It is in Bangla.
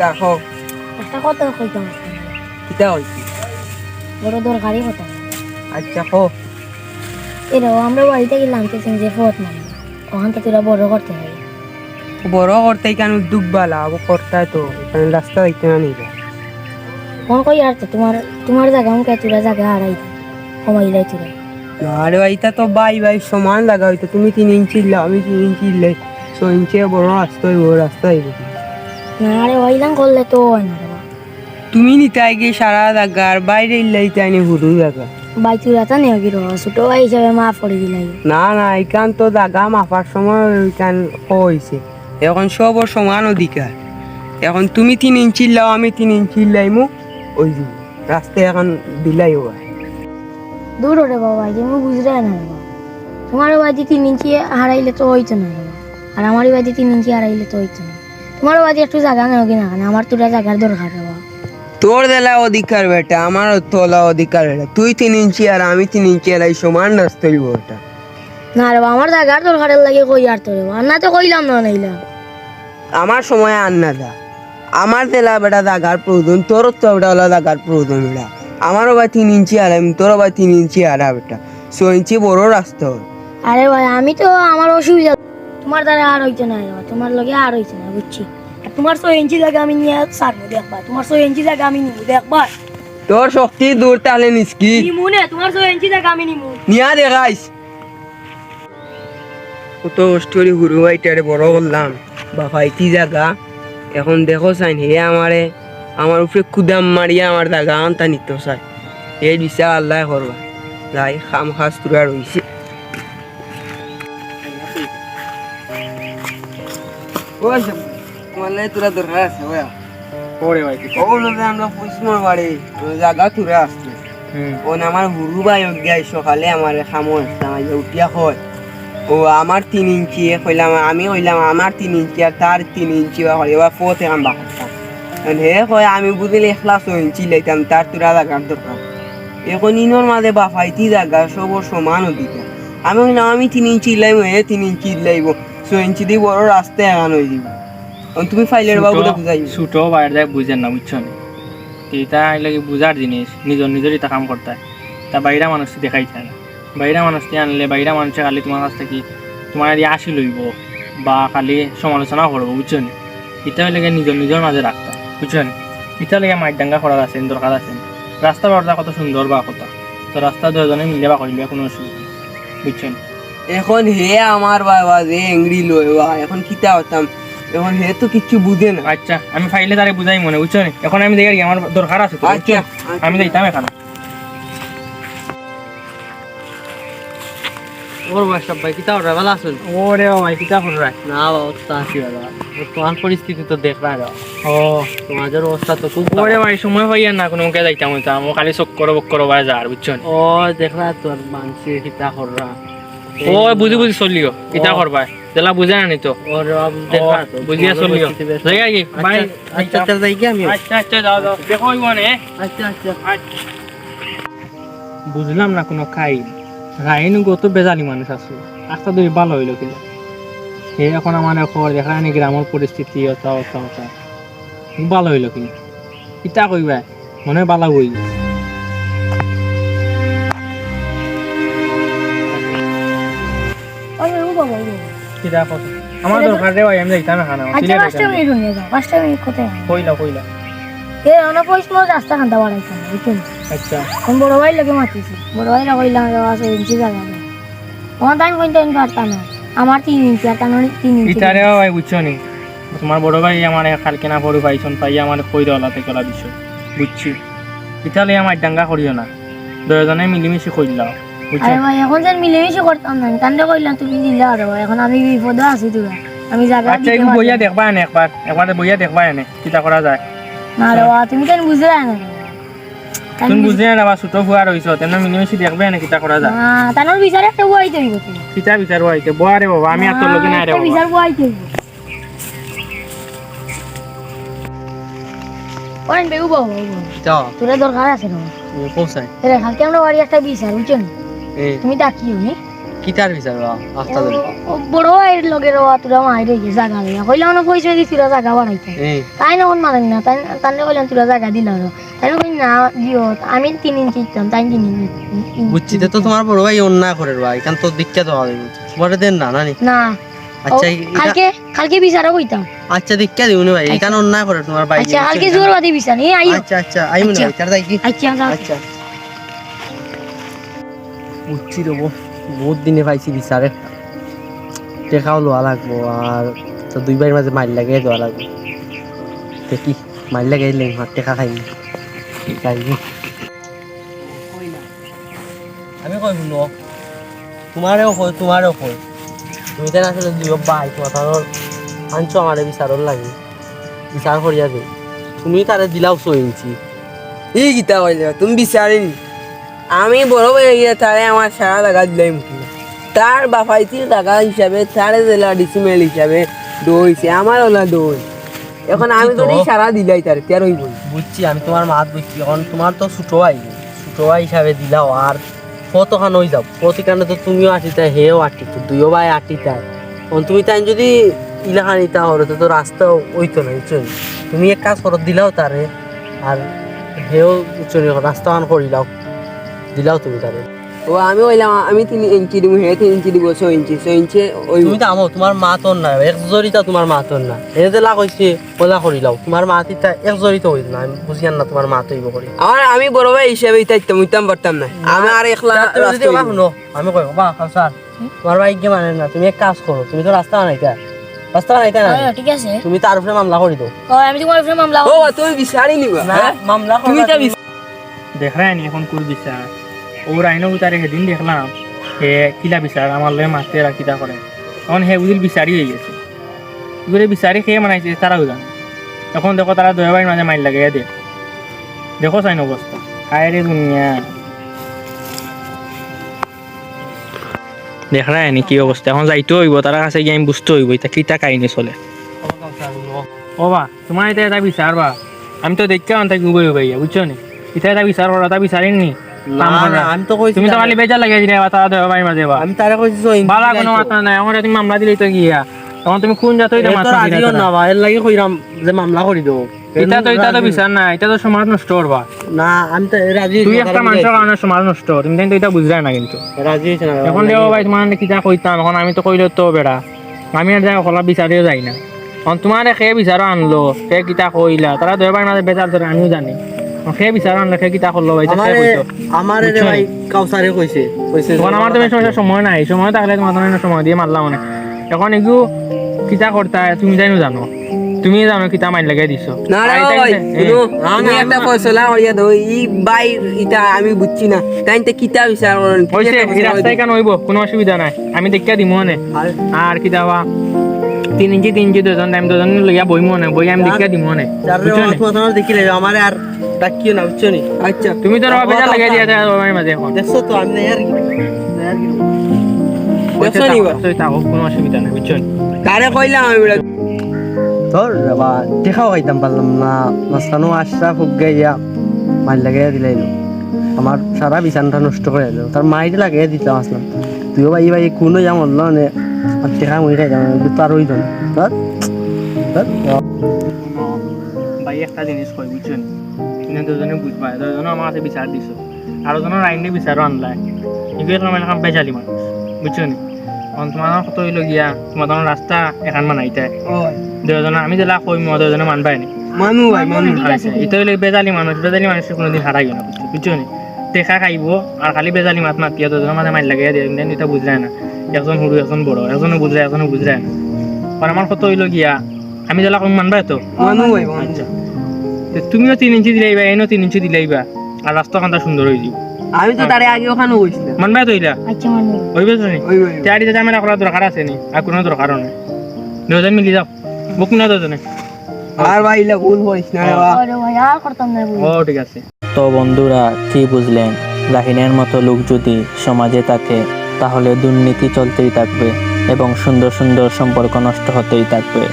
দেখো একটা কথা কইতাম কিতা হইছি বড় দরকারি কথা। আচ্ছা কো এরও আমরা বাড়িতে গেলাম কেছেন যে মানে। ওখান থেকে তোরা বড় করতে বড় করতে কেন উদ্যোগ বালা? ও করতে তো রাস্তা দেখতে না নিবে। কই আর তো তোমার তোমার জায়গা আমাকে তোরা জায়গা হারাই কমাইলাই তোরা। আরে ভাইটা তো বাই বাই সমান লাগা হইতো। তুমি তিন ইঞ্চি আমি তিন ইঞ্চি লাই ছ ইঞ্চি বড় রাস্তা হইব রাস্তা হইব না আরে ওইলাম করলে তো হয় না তুমি নিতাই গিয়ে সারা আর বাইরে ইল্লাইতে আনি হুদু জায়গা বাই তোরা তা নেও কি রো ছোট ভাই হিসাবে মাফ করে দিলাই না না এখান তো জায়গা মাপার সময় ওইখান হয়েছে এখন সবর সমান অধিকার। এখন তুমি তিন ইঞ্চি লাও আমি তিন ইঞ্চি লাইমু ওই রাস্তায় এখন দিলাই ও। দূর রে বাবা যে আমি বুঝলে না তোমার বাড়িতে তিন ইঞ্চি হারাইলে তো হইতো না আর আমার বাড়িতে তিন ইঞ্চি হারাইলে তো হইতো না। তোমার একটু জায়গা নেও কেন আমার তোরা জায়গার দরকার বাবা। তোর দেলা অধিকার বেটা আমার তোলা অধিকার বেটা তুই তিন ইঞ্চি আর আমি তিন ইঞ্চি আর এই সমান ওটা না রে বাবা আমার জায়গার দরকারের লাগে কই আর তো রে বাবা? আর না তো কইলাম না নাইলাম আমার সময় আর না দা। আমার দেলা বেটা জাগার প্রয়োজন তোর তো বেটা হলো জাগার প্রয়োজন বেটা। আমারও বা তিন ইঞ্চি আর আমি তোরও বা তিন ইঞ্চি আর বেটা। ছ ইঞ্চি বড় রাস্তা হয়। আরে ভাই আমি তো আমার অসুবিধা তোমার দ্বারা আর হইতো না তোমার লগে আর হইতো না বুঝছি? তোমার ছয় ইঞ্চি জায়গা আমি নিয়ে সারবো দেখবা? তোমার ছয় ইঞ্চি জায়গা আমি নিবো দেখবা? তোর শক্তি দূর তাহলে নিস্কি? নিমু নে তোমার ছয় ইঞ্চি জায়গা আমি নিমু নিয়া দেখাইস কত কষ্ট করে হুরু ভাইটারে বড় করলাম বা ভাইটি জায়গা। এখন দেখো চাইন হে আমারে আমার উপরে কুদাম মারিয়া আমার জায়গা আনতা নিত চাই। এই বিচার আল্লাহ করবা। যাই খাম খাস তুরা রইছে। তোমার তোরা দরকার আছে ওয়া। পরে ভাই। ওগুলো আমরা পশ্চিমর বাড়ি জায়গা তুলে আসছে। ও না আমার হুরু ভাই গাই সকালে আমার আজ উঠিয়া হয় ও আমার তিন ইঞ্চি কইলাম আমি কইলাম আমার তিন ইঞ্চি আর তার তিন ইঞ্চি বা হলে বা ফোতে আমি হে কয় আমি বুঝলে একলা ছ ইঞ্চি লাইতাম তার তোরা জায়গার দরকার। এখন ইনোর মাঝে বাফাইতি জায়গা সব সমান অধিকার আমি কইলাম আমি তিন ইঞ্চি লাইব হে তিন ইঞ্চি লাইব। ছ ইঞ্চি দিয়ে বড় রাস্তায় এগান হয়ে যাব তুমি ফাইলের বাবুটা বুঝাই ছোট বাইরে যায় বুঝেন না বুঝছ নি? এটা লাগে বুঝার জিনিস নিজের নিজের এটা কাম করতে হয়। তা বাইরা মানুষ দেখাই চায় না। বাইরা মানুষকে আনলে বাইরা মানুষে খালি তোমার কাছ থেকে তোমার দিয়ে আসি লইব বা খালি সমালোচনা করব বুঝছ নি? এটা লাগে নিজের নিজের মাঝে রাখতে বুঝছ নি? এটা লাগে মাইট ডাঙ্গা করার আছে দরকার আছে রাস্তা বাড়টা কত সুন্দর বা কথা তো রাস্তা দুজনে মিলে বা করিলে কোনো অসুবিধা নেই বুঝছ নি? এখন হে আমার বাবা যে এংরি লইবা এখন কিতা হতাম? এখন হে তো কিচ্ছু বুঝে না। আচ্ছা আমি ফাইলে তারে বুঝাই মনে বুঝছ নি? এখন আমি দেখি আমার দরকার আছে তো, আচ্ছা আমি যাইতাম এখানে। ওর সব ভাই কিতা ওরা ভালো আছেন? ওরে ভাই কিতা কররা না অবস্থা আছি দাদা বর্তমান পরিস্থিতি তো দেখবা রে। ও। সমাজের অবস্থা তো খুব ওরে ভাই সময় পাইয়া না কোনো মুখে যাইতাম হইতাম ও খালি চক করো বক করো বারে যার বুঝছ? ও দেখলা তোর মানসি কিতা কররা ও বুঝি বুঝি চলিও। কিতা করবা জেলা বুঝে না নি তো? বুঝিয়া চলিও। কি আচ্ছা আচ্ছা যাই আমি আচ্ছা আচ্ছা যাও যাও। দেখো আচ্ছা আচ্ছা। বুঝলাম না কোনো খাই রাইন গত বেজালি মানুষ আছে। রাস্তা দুই ভালো হইল কিন্তু সে এখন আমার খবর দেখা নি গ্রামের পরিস্থিতি অতা অতা অতা। ভালো হইল কিন্তু কিতা কইবা মনে হয় ভালো হই কিতা? কথা আমার দরকার রে ভাই আমি যাইতাম এখানে আচ্ছা মিনিট হয়ে যাও মিনিট কোথায় কইলা কইলা এ পয়সা মোর রাস্তা খান্তা বাড়াইছে বুঝছেন আচ্ছা। আমি বড় ভাই লাগে মাতিছি। বড় ভাইরা কইলাম যে আছে ইঞ্চি জায়গা টাইম কইতে আমি পারতাম না আমার তিন ইঞ্চি আর তার তিন ইঞ্চি ইটারে ভাই বুঝছ নি? তোমার বড় ভাই আমার কালকে না বড় ভাইছন পাই আমার কই দেওয়ালাতে কলা দিছ। বুঝছি ইতালে আমার ডাঙ্গা করিও না দুজনে মিলিমিশি কইলাও আরে ভাই এখন যেন মিলেমিশে করতাম না কান্দে কইলাম তুমি দিলে আর ভাই এখন আমি বিপদে আছি তোরা আমি জায়গা আচ্ছা একটু বইয়া দেখবা এনে একবার একবার বইয়া দেখবা এনে কিতা করা যায় না রে বাবা, তুমি কেন বুঝে না তুমি বুঝে না বা ছোট ফুয়া রইছ তেমন মিলিমিশি দেখবে এনে কিতা করা যায় তানোর বিচার একটা বুয়াইতে হইব তুমি কিতা বিচার হইতে বয়া রে বাবা আমি আর তোর লগে নাই রে একটা বাবা বিচার বুয়াইতে হইব ওরেন বেগু বাবু কিতা তোরা দরকার আছে না ও পৌঁছায় রে কালকে আমরা বাড়ি একটা বিচার বুঝছেন এই তুমি ডাকিও নি? কিতার বিচার আস্তা ধরে ও বড় ভাইয়ের লগে রওয়া তোরা মাই রইছে জাগা লইয়া কইলে অনেক পয়সা দি তোরা জাগা বানাইতে তাই না কোন মানেন না তাই তাই কইলাম তোরা জাগা দিল তাই কই না দিও আমি তিন ইঞ্চি দিতাম তাই তিন ইঞ্চি বুঝছি তো তোমার বড় ভাই অন্যায় করে বা এখান তো দীক্ষা দেওয়া হবে তোমার দেন না নানি? না। আচ্ছা ও, কালকে কালকে বিচারও কইতাম। আচ্ছা দীক্ষা দিও ভাই এখানে অন্যায় করে তোমার ভাই আচ্ছা কালকে জোর বাদি বিচার এই আইও। আচ্ছা আচ্ছা আই মনে আচ্ছা। বিচার যাই কি? আচ্ছা আচ্ছা। বুঝছি দেবো বহুত দিনে পাইছি বিচারে টেকাও লোয়া লাগবো আর তো দুই ভাইয়ের মাঝে মাইল লাগিয়ে দেওয়া লাগবো। দেখি মাইল দিলে হাত টেকা খাইনি খাইনি আমি কই শুনো? তোমারেও কই তোমারেও কই তুমি তো আসলে দুই ভাই তোমার আনছো আমারে বিচারর লাগে। বিচার করিয়া দে। তুমি তারে দিলাও ইঞ্চি এই গীতা তুমি বিচারিনি আমি বড় হয়ে গিয়ে তারে আমার সারা টাকা দিলাই মুখে তার বাফাইতির টাকা হিসাবে তারে জেলা ডিসিমেল হিসাবে দইছে আমার ওলা দই এখন আমি তো। সারা দিলাই তার তের হইব? বুঝছি আমি তোমার মাত বুঝছি। এখন তোমার তো ছোট ভাই ছোট ভাই হিসাবে দিলাও আর কতখান হয়ে যাও? প্রতিখানে তো তুমিও আটিতাই হেও আটিত দুইও ভাই আটিতাই এখন তুমি তাই যদি ইলাকা নিতা হলে তো তো রাস্তা ওইতো না বুঝছ? তুমি এক কাজ করো দিলাও তারে আর হেও রাস্তা মান করিলাও। দিলাও তুমি তারে ও আমি কইলাম আমি তিন ইঞ্চি দিব হে তিন ইঞ্চি দিব ছয় ইঞ্চি ছয় ইঞ্চি ওই তুমি তো আমো তোমার মা তোর না এক জড়িতা তোমার মা তোর না। এনে যে লাগ হয়েছে ওলা করিলাও তোমার মা তিতা এক জড়িত হইল না আমি বুঝিয়ান না তোমার মা তৈব করি আমার আমি বড় ভাই হিসাবে ইতাইতাম উইতাম পারতাম না। আমি আর একলা তুমি যদি রাস্তা ওলা শুনো আমি কই বা স্যার তোমার ভাই কি মানে না তুমি এক কাজ করো তুমি তো রাস্তা বানাইতা রাস্তা বানাইতা না? হ্যাঁ, ঠিক আছে। তুমি তার উপরে মামলা করে দাও। ও, আমি তোমার উপরে মামলা ও তুমি বিচারি নিবা হ্যাঁ? মামলা তুমি তা দেখ রায়নি এখন কোর বিচার ওর আইনও তারে সেদিন দেখলাম হে কিলা বিচার আমার লয়ে মারতে এরা কিতা করে এখন হে বুঝিল বিচারি হয়ে গেছে এগুলো বিচারি খেয়ে মানাইছে তারাও জানে এখন দেখো তারা দয়া বাড়ির মাঝে মাইল লাগাইয়া দে। দেখো চাইন অবস্থা হায় রে দুনিয়া। দেখ রায়নি কি অবস্থা এখন যাইতে হইব তারা কাছে গিয়ে আমি বুঝতে হইব এটা কিতা কাহিনী চলে। ও বা তোমার এটা এটা বিচার বা আমি তো দেখতে আনতে কি বই ভাইয়া বুঝছ নি এটা এটা বিচার করা তা বিচারেন আমি তো কইছি তুমি তো খালি বেজার লাগিয়ে দিলে বা তারা দেওয়া মাঝে বা আমি তারে কইছি তো বালা কোনো মাথা নাই আমার তুমি মামলা দিলেই তো গিয়া তখন তুমি কোন জাত হইলে মাথা দিলে না বা এর লাগি কইরাম যে মামলা করি দেবো এটা তো এটা তো বিচার না এটা তো সমাজ নষ্ট করবা না আমি তো রাজি তুই একটা মানুষের কারণে সমাজ নষ্ট তুমি কিন্তু এটা বুঝলাই না কিন্তু। রাজি হইছে না এখন দেও ভাই তোমার কিতা কইতাম এখন আমি তো কইলে তো বেড়া আমি আর যাই কলা বিচারিও যাই না। তোমার সে বিচারও আনলো সে কিতা কইলা তারা দেওয়া বাড়ির মাঝে বেচার ধরে আমিও জানি সে বিচারও আনলো সে কিতা করল ভাই আমারে কইতো। আমারে রে ভাই কাউসারে কইছে কইছে তখন আমার তো বেশি সময় নাই সময় থাকলে তোমার তো সময় দিয়ে মারলাম মানে। এখন এগু কিতা করতা তুমি জানো জানো। তুমি জানো কিতা মাইল লাগাই দিছো। না রে ভাই না, একটা না। ফয়সলা করিয়া দাও ই বাই ইটা আমি বুঝছি না। তাই তো কিতা বিচার করেন হইছে রাস্তায় কেন হইব কোনো অসুবিধা নাই। আমি দেখিয়া দিমু মানে আর কি দাবা তিন ইঞ্চি তিন ইঞ্চি দুজন টাইম দুজন লইয়া বই মনে বই আমি দেখিয়া দিমু মানে দেখিলে আমারে আর ডাকিও না বুঝছ নি? আচ্ছা তুমি তো রবা বেজার লাগাই দিয়া দেয় আমার মাঝে এখন। দেখছ তো আমি আর কি না আর কি হইছে দেখছ নি থাকো, হইছে থাকো, কোনো অসুবিধা নাই বুঝছ নি? কারে কইলাম আমি বেটা তোর বাবা দেখাও খাইতাম পারলাম না মাঝখানেও আশরা ফুক গাইয়া মাইল লাগাইয়া দিলাইলো আমার সারা বিছানাটা নষ্ট করে দিল তার মাইট লাগাইয়া দিতাম আসলাম তুইও ভাই ভাই কোনো যা মরল আর দেখা মুই খাইতাম ওই তোর ভাই একটা জিনিস কই বুঝছ নি? দুজনে বুঝবা দুজনে আমার কাছে বিচার দিছো। আর জনের আইনে বিচারও আনলাই। এগুলো তোমার এখন বেজালি মানুষ বুঝছ নি তোমার কত হইল গিয়া তোমার তখন রাস্তা এখান মানাইতাই দুজনে আমি যেলা কই মই দুজনে মানবাই নি মানু ভাই মানু হারাইছে এটা হইলে বেজালি মানুষ বেজালি মানুষের কোনোদিন হারাইও না বুঝছ বুঝছ নি টেকা খাইব আর খালি বেজালি মাত মাতিয়া দুজনের মাঝে মাইল লাগাইয়া দিয়ে। এটা বুঝলাই না। একজন সরু একজন বড়। একজনে বুঝায় একজনে বুঝায় না। আর আমার কত হইল গিয়া আমি যেলা কম মানবাই তো মানু ভাই মানু আচ্ছা তো তুমিও তিন ইঞ্চি দিলাইবা এনেও তিন ইঞ্চি দিলাইবা আর রাস্তাখানটা সুন্দর হয়ে যাব আমি তো তারে আগে ওখানে বসছিলাম মানবাই তো ইলা আচ্ছা মানবো হইবে তো নি ওই ওই চারি জামেলা করার দরকার আছে নি আর কোনো দরকারও নেই দুজন মিলি যাও বুক না দুজনে আর ভাই ইলা ভুল করিস না রে বা আরে ভাই আর করতাম না বলি। ও ঠিক আছে তো বন্ধুরা কি বুঝলেন? রাহিনের মতো লোক যদি সমাজে থাকে তাহলে দুর্নীতি চলতেই থাকবে। এবং সুন্দর সুন্দর সম্পর্ক নষ্ট হতেই থাকবে।